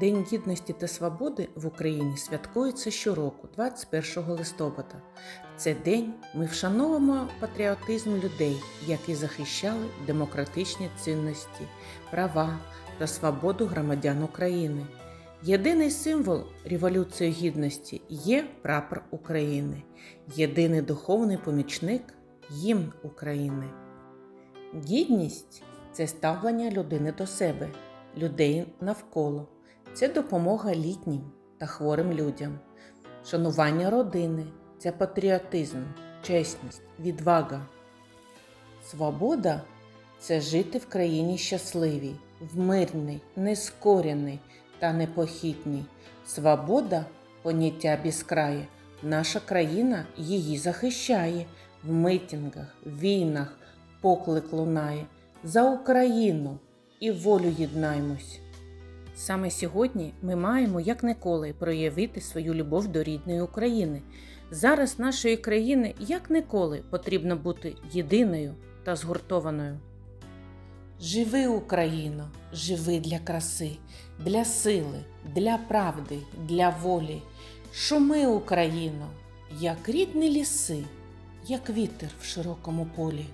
День гідності та свободи в Україні святкується щороку, 21 листопада. В цей день ми вшановуємо патріотизм людей, які захищали демократичні цінності, права та свободу громадян України. Єдиний символ Революції Гідності є прапор України, єдиний духовний помічник гімн України. Гідність це ставлення людини до себе, людей навколо, це допомога літнім та хворим людям, шанування родини це патріотизм, чесність, відвага. Свобода це жити в країні щасливій, в мирній, нескореній та непохитній. Свобода поняття безкрає. Наша країна її захищає в митингах, війнах, поклик лунає за Україну і волю єднаймось. Саме сьогодні ми маємо як ніколи проявити свою любов до рідної України. Зараз нашої країни як ніколи потрібно бути єдиною та згуртованою. Живи, Україно, живи для краси, для сили, для правди, для волі. Шуми, Україно, як рідні ліси, як вітер в широкому полі.